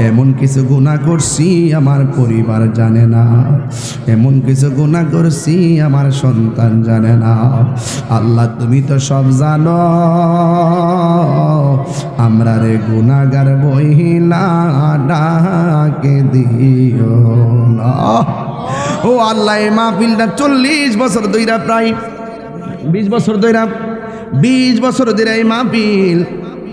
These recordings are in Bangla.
এমন কিছু গুণা করছি আমার পরিবার জানে না। এমন কিছু গুণা করছি আমার সন্তান জানে না। আল্লাহ, তুমি তো সব জানো। আমরা রে গুণাগার বহিলা ডাকে দিও না। ও আল্লাহ, এই মাহফিলটা চল্লিশ বছর দইরা প্রায় বিশ বছর দইরা বিশ বছর ধরে এই মাহফিল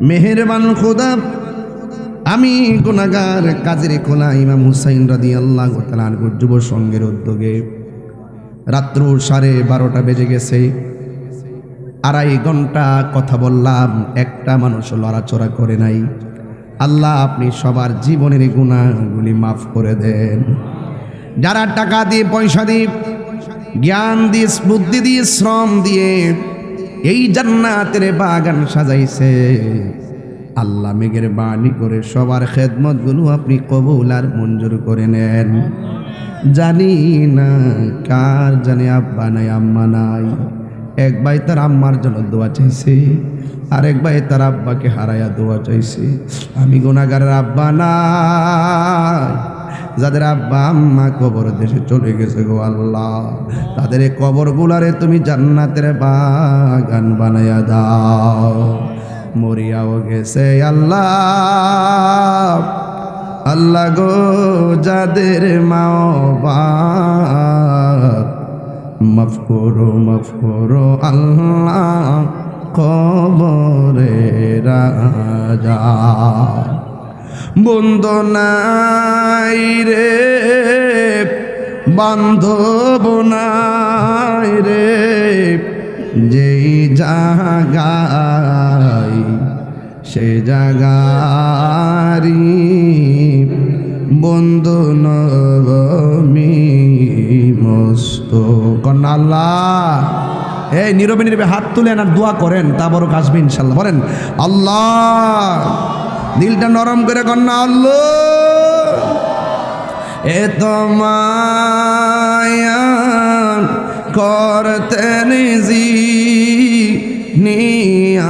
মেহেরবান খোদা, আমি গুনাগার কাজের খোলা ইমাম হুসাইন রাদি আল্লাহ তালার যুব সঙ্গের উদ্যোগে রাত্র সাড়ে বারোটা বেজে গেছে। আড়াই ঘণ্টা কথা বললাম, একটা মানুষ লড়াচড়া করে নাই। আল্লাহ, আপনি সবার জীবনের গুণাগুলি মাফ করে দেন। যারা টাকা দিয়ে, পয়সা দিয়ে, জ্ঞান দিয়ে, বুদ্ধি দিয়ে, শ্রম দিয়ে এই জান্নাতের বাগান সাজাইছে। আল্লাহ মেঘের বাণী করে সবার খেদমতগুলো আপনি কবুল আর মঞ্জুর করে নেন। জানি না কার, জানে আব্বা নাই, আম্মা নাই। এক ভাই তার আম্মার জন্য দোয়া চাইছে, আর এক ভাই তার আব্বাকে হারাইয়া দোয়া চাইছে। আমি গুণাগারের আব্বা নাই। যাদের আব্বা আম্মা কবর দেশে চলে গেছে গো আল্লাহ, তাদের কবর গুলারে তুমি জান্নাতের বাগান বানাইয়া দাও। মরিয়াও গেছে আল্লাহ আল্লাহ গো যাদের মাও মাফ করো মাফ করো আল্লাহ কবরে রাজা। বন্দনাই রে, বান্ধব নাই রে, যেই জাগাই, সে জাগারি বন্ধু নবমি মস্ত। কন্যা আল্লাহ, এই নীরবে নীরবে হাত তুলেন আর দোয়া করেন, তা বড় কাশবে ইনশাল্লাহ। বলেন, আল্লাহ দিলটা নরম করে কন্যা আল্লাহ এ তোমায়া করতে নিজি নি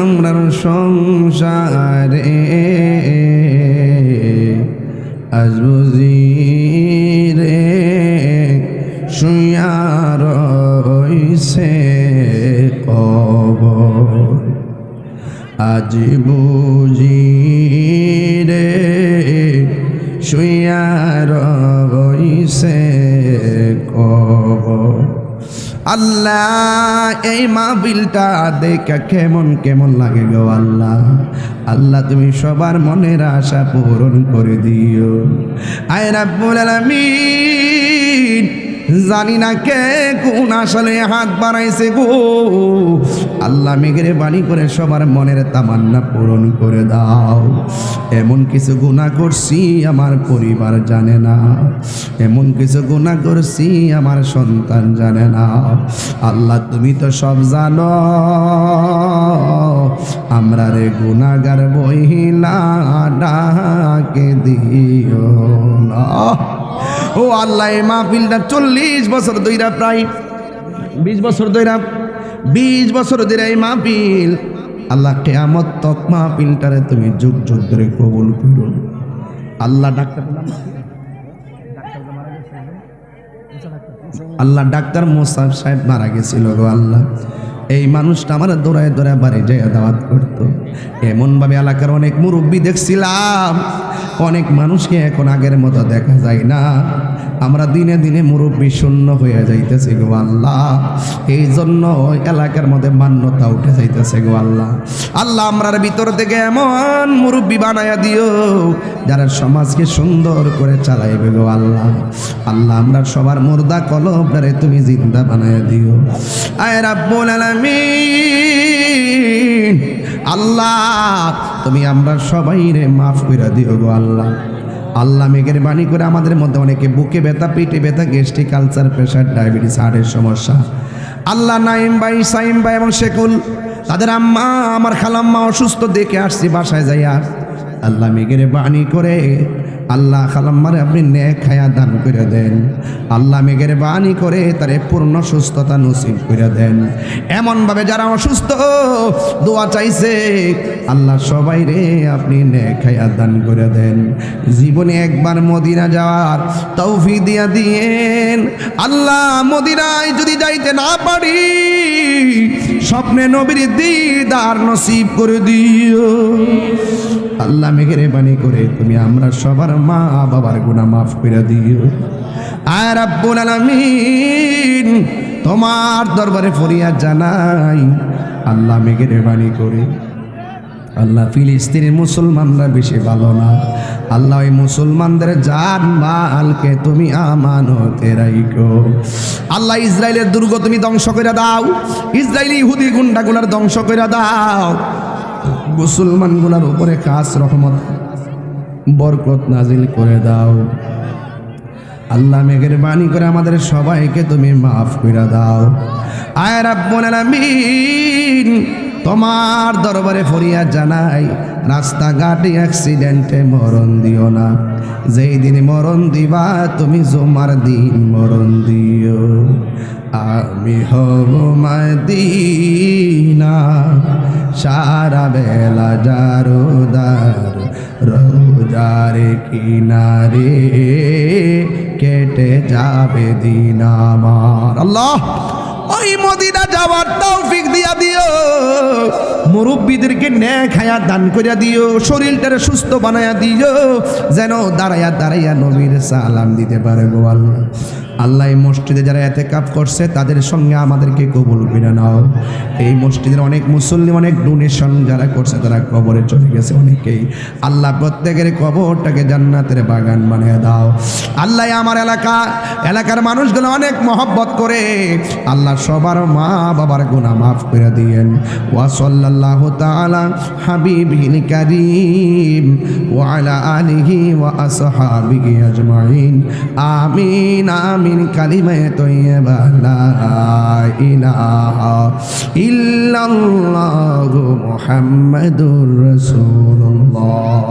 আমরার সংসারে। আজ বুঝি আজ বুঝি রে শুয়ার রইছে কবর। আল্লাহ, এই মাহবিলটা দেখা কেমন কেমন লাগে গো আল্লাহ? আল্লাহ, তুমি সবার মনের আশা পূরণ করে দিও। আয় রাব্বুল আলামিন, জানি না কে কোন আসলে হাত বাড়াইছে গো। আল্লাহ মেঘের বাণী করে সবার মনের তামান্না পূরণ করে দাও। এমন কিছু গুণা করছি আমার পরিবার জানে না। এমন কিছু গুণা করছি আমার সন্তান জানে না। আল্লাহ তুমি তো সব জানো। আমরা রে গুণাগার বহিলা ডাকে দিও না। ও আল্লাহ মাহফিলটা চল্লিশ বছর দইরা প্রায় বিশ বছর দইরা বিশ বছর ধরে এই মাহফিল। আল্লাহ কেয়ামত তক মাহফিলটারে তুমি যুগ যুগ ধরে কবুল করো। আল্লাহ ডাক্তার আল্লাহ ডাক্তার মোসাফ সাহেব মারা গেছিল গো আল্লাহ। এই মানুষটা আমার দৌড়ায় দৌড়ায় বাড়ি যায় দাওয়াত করতো। এমনভাবে এলাকার অনেক মুরব্বী দেখছিলাম। অনেক মানুষকে এখন আগের মতো দেখা যায় না। আমরা দিনে দিনে মুরব্বী শূন্য হয়ে যাইতেছে গো আল্লাহ। এই জন্য এলাকার মধ্যে মান্যতা উঠে যাইতেছে গো আল্লাহ। আল্লাহ আমরার ভিতর থেকে এমন মুরব্বী বানায়া দিও, যারা সমাজকে সুন্দর করে চালাইবে গো আল্লাহ। আল্লাহ, আমরা সবার মুর্দা কলবটারে তুমি জিন্দা বানায়া দিও। আয় রাব্বুল আলামিন। আল্লাহ, তুমি আমরা সবাই রে মাফ করে দিও গো আল্লাহ। আল্লাহ মেঘের বাণী করে আমাদের মধ্যে অনেকে বুকে ব্যথা পিঠে ব্যথা, গ্যাস্ট্রিক কালচার প্রেশার, ডায়াবেটিস, হার্টের সমস্যা। আল্লাহ নাইম ভাই, সাইম ভাই এবং শেকুল, তাদের আম্মা, আমার খালাম্মা অসুস্থ, দেখে আসছি, বাসায় যাইয়া। আল্লাহ মেঘের বাণী করে আল্লাহ খালাম্মারে আপনি নে খায়া দান করে দেন। আল্লাহ মেঘের বাণী করে তারে পূর্ণ সুস্থতা নসিব করে দেন। এমনভাবে যারা অসুস্থ, দোয়া চাইছে, আল্লাহ সবাই রে আপনি নে খায়া দান করে দেন। জীবনে একবার মদিনা যাওয়ার তৌফি দিয়া দিয়েন। আল্লাহ মদিনায় যদি যাইতে না পারি, স্বপ্নে নবীর দিদার নসিব করে দিও। আল্লাহ মেঘের বাণী করে তুমি আমরা সবার মা বাবার গুণা মাফ করে দিও। আর আব্বুল আলামিন, তোমার দরবারে ফরিয়াদ জানাই। আল্লাহ মেঘের বাণী করে। আল্লাহ ফিলিস্তিনের মুসলমানরা বেশি ভালো না। আল্লাহ ওই মুসলমানদের জান মালকে তুমি আমানতে রাইখো। আল্লাহ ইসরায়েলের দুর্গ তুমি ধ্বংস করে দাও। ইসরায়েলি ইহুদি গুন্ডাগুলার ধ্বংস করে দাও। মুসলমানগুলার উপরে কাজ রহমত, বরকত নাজিল করে দাও। আল্লাহ মেঘের বাণী করে আমাদের সবাইকে তুমি মাফ করে দাও। আয় রাব্বুল তোমার দরবারে ফরিয়া জানাই, রাস্তাঘাটে অ্যাক্সিডেন্টে মরণ দিও না। যেই দিন মরণ দিবা, তুমি জমার দিন মরণ দিও। আমি হব মদিনা, সারা বেলা যারোদার রোজার কিনারে কেটে যাবে দিন আমার। আল্লাহ, ওই মদিনা যাওয়ার তৌফিক দিয়া দিও। মুরব্বীদেরকে ন্যা খায়া দান করিয়া দিও। শরীরটারে সুস্থ বানায়া দিও। যেন দাঁড়াইয়া দাঁড়াইয়া নবীর সালাম দিতে পারে গো আল্লাহ। আল্লাহ এই মসজিদে যারা এতে কাপ করছে, তাদের সঙ্গে আমাদেরকে কবুল করে নাও। এই মসজিদের অনেক মুসল্লি, অনেক ডোনেশন যারা করছে, তারা কবরে চলে গেছে অনেকেই। আল্লাহ প্রত্যেকের কবরটাকে জান্নাতের বাগান বানিয়ে দাও। আল্লাহ আমার এলাকা, এলাকার মানুষগুলো অনেক মহব্বত করে আল্লাহ সবার মা বাবার গুণা মাফ করে দিয়েন। ওয়াসাল্লাহ তাআলা হাবিবিল কারীম ওয়ালা আলিহি ওয়া আসহাবিহি আজমাইন। আমিন আমিন। কালিমায়ে তৈয়্যিবা লা ইলাহা ইল্লাল্লাহু মুহাম্মাদুর রাসূলুল্লাহ।